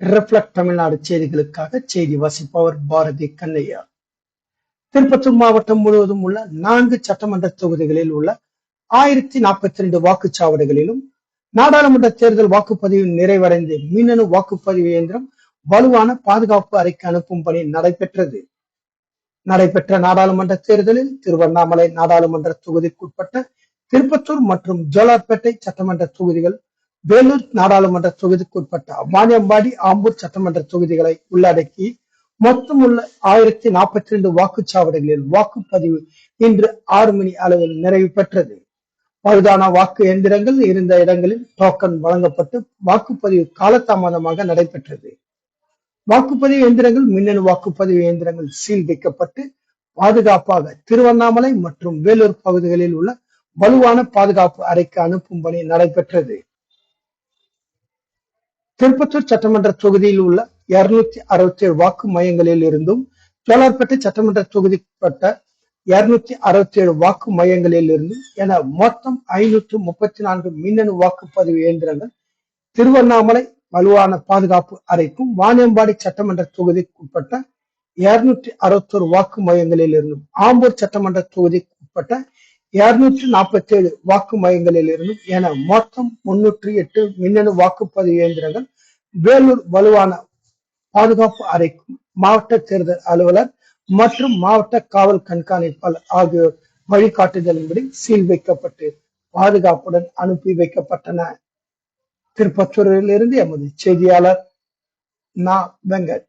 Reflect Tamil Nadu செய்திகளுக்காக செய்தி வாசிப்பவர் பாரதி கண்ணையா. திருப்பத்தூர் மாவட்டம் முழுவதும் உள்ள நான்கு சட்டமன்ற தொகுதிகளில் உள்ள ஆயிரத்தி நாற்பத்தி ரெண்டு வாக்குச்சாவடிகளிலும் நாடாளுமன்ற தேர்தல் வாக்குப்பதிவு நிறைவடைந்து மின்னணு வாக்குப்பதிவு இயந்திரம் வலுவான பாதுகாப்பு அறைக்கு அனுப்பும் பணி நடைபெற்றது. நடைபெற்ற நாடாளுமன்ற தேர்தலில் திருவண்ணாமலை நாடாளுமன்ற தொகுதிக்குட்பட்ட திருப்பத்தூர் மற்றும் ஜோலார்பேட்டை சட்டமன்ற தொகுதிகள் வேலூர் நாடாளுமன்ற தொகுதிக்குட்பட்ட வாணியம்பாடி ஆம்பூர் சட்டமன்ற தொகுதிகளை உள்ளடக்கி மொத்தம் உள்ள ஆயிரத்தி நாற்பத்தி ரெண்டு வாக்குச்சாவடிகளில் வாக்குப்பதிவு இன்று ஆறு மணி அளவில் நிறைவு பெற்றது. பழுதான வாக்கு எந்திரங்கள் இருந்த இடங்களில் டோக்கன் வழங்கப்பட்டு வாக்குப்பதிவு காலதாமதமாக நடைபெற்றது. வாக்குப்பதிவு எந்திரங்கள் மின்னணு வாக்குப்பதிவு இயந்திரங்கள் சீல் வைக்கப்பட்டு பாதுகாப்பாக திருவண்ணாமலை மற்றும் வேலூர் பகுதிகளில் உள்ள வலுவான பாதுகாப்பு அறைக்கு அனுப்பும் பணி நடைபெற்றது. திருப்பத்தூர் சட்டமன்ற தொகுதியில் உள்ள இருநூத்தி அறுபத்தி ஏழு வாக்கு மையங்களில் இருந்தும் ஜோலார்பேட்டை சட்டமன்ற தொகுதிப்பட்ட இருநூத்தி அறுபத்தி ஏழு வாக்கு மையங்களில் இருந்தும் என மொத்தம் ஐநூற்று முப்பத்தி நான்கு மின்னணு வாக்குப்பதிவு இயந்திரங்கள் திருவண்ணாமலை வலுவான பாதுகாப்பு அறைக்கும் வாணியம்பாடி சட்டமன்ற தொகுதிக்குட்பட்ட இருநூற்றி அறுபத்தோரு வாக்கு மையங்களில் இருந்தும் ஆம்பூர் சட்டமன்ற தொகுதிக்குட்பட்ட இருநூற்றி நாற்பத்தி ஏழு வாக்கு மையங்களில் இருந்தும் என மொத்தம் முன்னூற்றி எட்டு மின்னணு வாக்குப்பதிவு இயந்திரங்கள் வேலூர் வலுவான பாதுகாப்பு அறைக்கும் மாவட்ட தேர்தல் அலுவலர் மற்றும் மாவட்ட காவல் கண்காணிப்பாளர் ஆகியோர் வழிகாட்டுதலின்படி சீல் வைக்கப்பட்டு பாதுகாப்புடன் அனுப்பி வைக்கப்பட்டன. திருப்பத்தூரிலிருந்து எமது செய்தியாளர் நா. வெங்கட்.